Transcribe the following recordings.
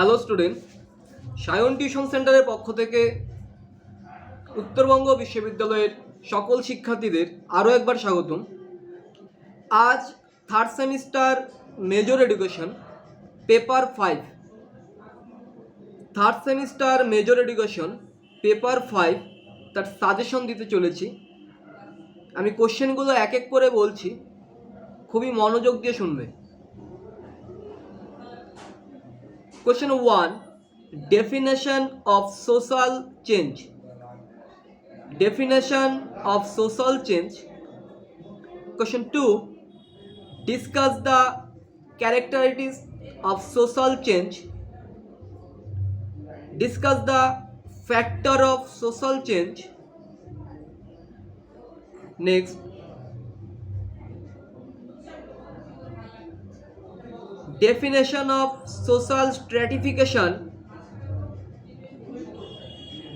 Hello student Sayan tuition সেন্টারের পক্ষ থেকে উত্তরবঙ্গ বিশ্ববিদ্যালয়ের সকল শিক্ষার্থীদের আরও একবার স্বাগতম। আজ third semester major education paper five third semester major education paper five তার সাজেশন দিতে চলেছি। আমি কোশ্চেনগুলো এক এক করে বলছি। খুবই মনোযোগ দিয়ে শুনবে। Question 1 Definition of social change. Definition of social change. Question 2 Discuss the characteristics of social change. Discuss the factor of social change. Next definition of social stratification.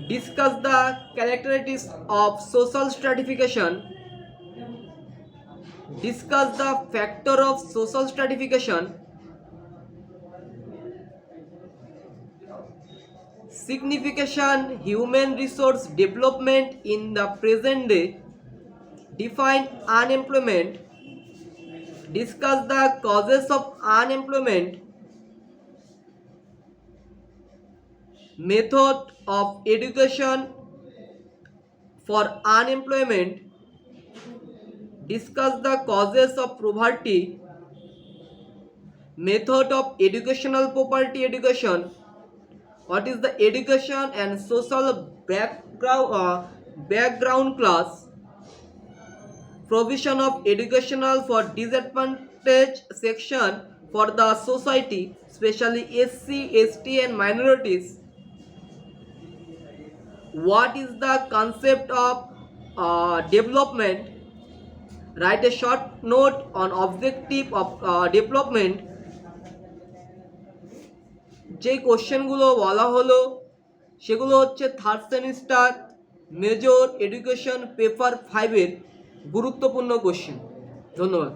Discuss the characteristics of social stratification. Discuss the factor of social stratification. Signification human resource development in the present day. Define unemployment discuss the causes of unemployment method of education for unemployment discuss the causes of poverty method of educational property education what is the education and social background uh, background class provision of educational for disadvantaged section for the society especially SC, ST and minorities what is the concept of uh, development write a short note on objective of uh, development যে কোশ্চেনগুলো বলা হলো সেগুলো হচ্ছে third semester major education paper ফাইভের গুরুত্বপূর্ণ question ধন্যবাদ।